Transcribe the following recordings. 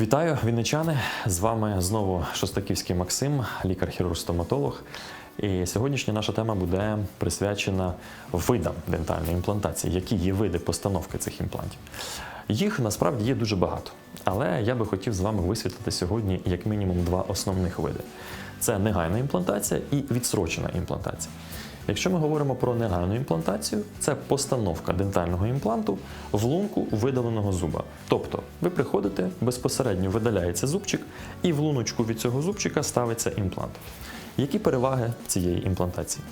Вітаю, вінничани! З вами знову Шостаківський Максим, лікар-хірург-стоматолог. І сьогоднішня наша тема буде присвячена видам дентальної імплантації. Які є види постановки цих імплантів? Їх насправді є дуже багато, але я би хотів з вами висвітлити сьогодні як мінімум два основних види: це негайна імплантація і відсрочена імплантація. Якщо ми говоримо про негайну імплантацію, це постановка дентального імпланту в лунку видаленого зуба. Тобто ви приходите, безпосередньо видаляється зубчик, і в луночку від цього зубчика ставиться імплант. Які переваги цієї імплантації?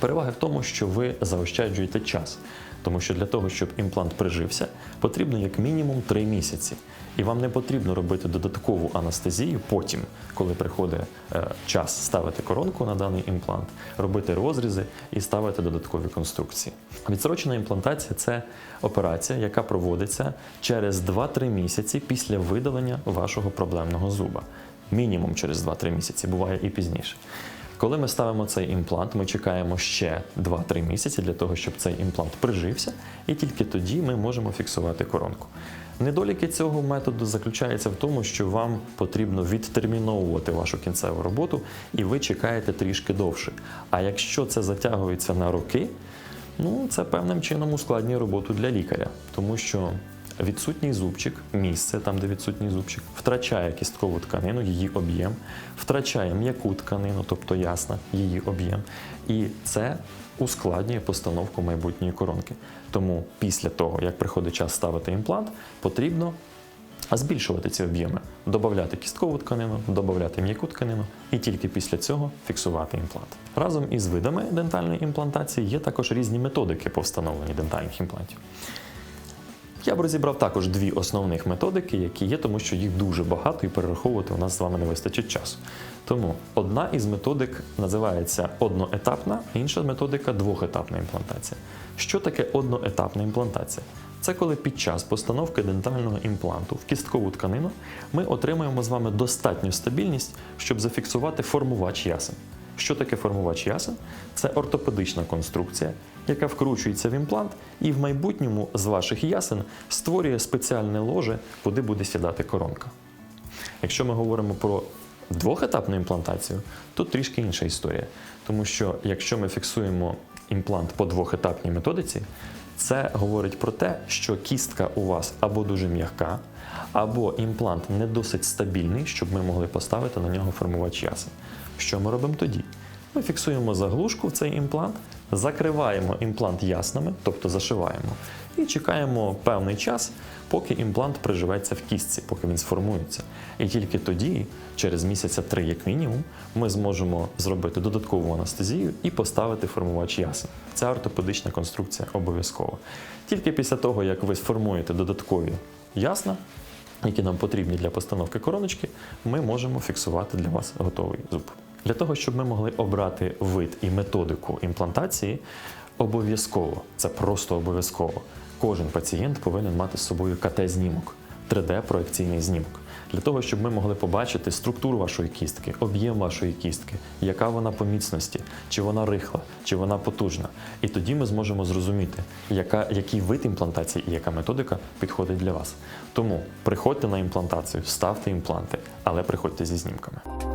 Переваги в тому, що ви заощаджуєте час, тому що для того, щоб імплант прижився, потрібно як мінімум 3 місяці. І вам не потрібно робити додаткову анестезію потім, коли приходить е, час ставити коронку на даний імплант, робити розрізи і ставити додаткові конструкції. Відсрочена імплантація це операція, яка проводиться через 2-3 місяці після видалення вашого проблемного зуба. Мінімум через 2-3 місяці, буває і пізніше. Коли ми ставимо цей імплант, ми чекаємо ще 2-3 місяці для того, щоб цей імплант прижився, і тільки тоді ми можемо фіксувати коронку. Недоліки цього методу заключаються в тому, що вам потрібно відтерміновувати вашу кінцеву роботу, і ви чекаєте трішки довше. А якщо це затягується на роки, ну це певним чином ускладнює роботу для лікаря, тому що відсутній зубчик, місце там, де відсутній зубчик, втрачає кісткову тканину, її об'єм, втрачає м'яку тканину, тобто ясна, її об'єм. І це ускладнює постановку майбутньої коронки. Тому після того, як приходить час ставити імплант, потрібно збільшувати ці об'єми, додати кісткову тканину, додати м'яку тканину і тільки після цього фіксувати імплант. Разом із видами дентальної імплантації є також різні методики по встановленню дентальних імплантів. Я б розібрав також дві основних методики, які є, тому що їх дуже багато і перераховувати у нас з вами не вистачить часу. Тому одна із методик називається одноетапна, інша методика двохетапна імплантація. Що таке одноетапна імплантація? Це коли під час постановки дентального імпланту в кісткову тканину ми отримуємо з вами достатню стабільність, щоб зафіксувати формувач ясен. Що таке формувач ясен? Це ортопедична конструкція, яка вкручується в імплант і в майбутньому з ваших ясен створює спеціальне ложе, куди буде сідати коронка. Якщо ми говоримо про двохетапну імплантацію, то трішки інша історія. Тому що якщо ми фіксуємо імплант по двохетапній методиці, це говорить про те, що кістка у вас або дуже м'яка, або імплант не досить стабільний, щоб ми могли поставити на нього формувач ясен. Що ми робимо тоді? Ми фіксуємо заглушку в цей імплант, закриваємо імплант яснами, тобто зашиваємо, і чекаємо певний час, поки імплант приживеться в кістці, поки він сформується. І тільки тоді, через місяця три, як мінімум, ми зможемо зробити додаткову анестезію і поставити формувач ясен. Ця ортопедична конструкція обов'язкова. Тільки після того, як ви сформуєте додаткові ясна, які нам потрібні для постановки короночки, ми можемо фіксувати для вас готовий зуб. Для того, щоб ми могли обрати вид і методику імплантації, обов'язково, це просто обов'язково. Кожен пацієнт повинен мати з собою КТ-знімок, 3D-проекційний знімок. Для того, щоб ми могли побачити структуру вашої кістки, об'єм вашої кістки, яка вона по міцності, чи вона рихла, чи вона потужна. І тоді ми зможемо зрозуміти, яка, який вид імплантації і яка методика підходить для вас. Тому приходьте на імплантацію, ставте імпланти, але приходьте зі знімками.